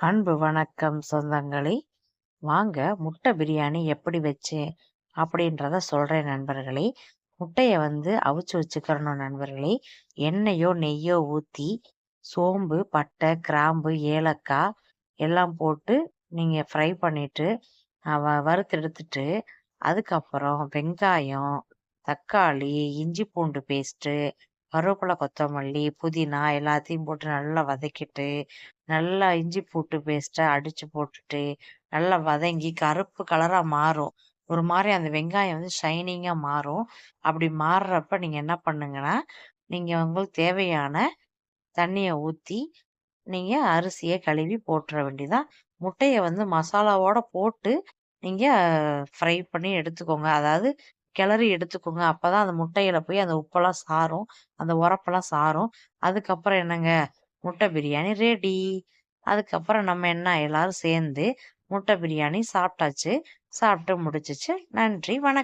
அன்பு வணக்கம் சொந்தங்களே! வாங்க முட்டை பிரியாணி எப்படி வச்சு அப்படின்றத சொல்கிறேன் நண்பர்களே. முட்டையை வந்து அவிச்சு வச்சுக்கிறணும் நண்பர்களே. எண்ணெயோ, நெய்யோ ஊற்றி சோம்பு, பட்டை, கிராம்பு, ஏலக்காய் எல்லாம் போட்டு நீங்கள் ஃப்ரை பண்ணிவிட்டு அ வ வறுத்தெடுத்துட்டு, அதுக்கப்புறம் வெங்காயம், தக்காளி, இஞ்சி பூண்டு பேஸ்ட்டு, கருவேப்பிலை, கொத்தமல்லி, புதினா எல்லாத்தையும் போட்டு நல்லா வதக்கிட்டு, நல்லா இஞ்சி பூட்டு பேஸ்ட்டை அடித்து போட்டுட்டு, நல்லா வதங்கி கருப்பு கலராக மாறும். ஒரு மாதிரி அந்த வெங்காயம் வந்து ஷைனிங்காக மாறும். அப்படி மாறுறப்ப நீங்கள் என்ன பண்ணுங்கன்னா, நீங்கள் உங்களுக்கு தேவையான தண்ணியை ஊற்றி நீங்கள் அரிசியை கழுவி போட்டுற வேண்டியதான். முட்டையை வந்து மசாலாவோட போட்டு, நீங்கள் ஃப்ரை பண்ணி எடுத்துக்கோங்க. அதாவது கிளறி எடுத்துக்கோங்க. அப்பதான் அந்த முட்டையில போய் அந்த உப்பெல்லாம் சாரும். அந்த உரப்பெல்லாம் சாரும். அதுக்கப்புறம் என்னங்க, முட்டை பிரியாணி ரெடி. அதுக்கப்புறம் நம்ம என்ன எல்லாரும் சேர்ந்து முட்டை பிரியாணி சாப்பிட்டாச்சு. சாப்பிட்டு முடிச்சிச்சு நன்றி, வணக்கம்.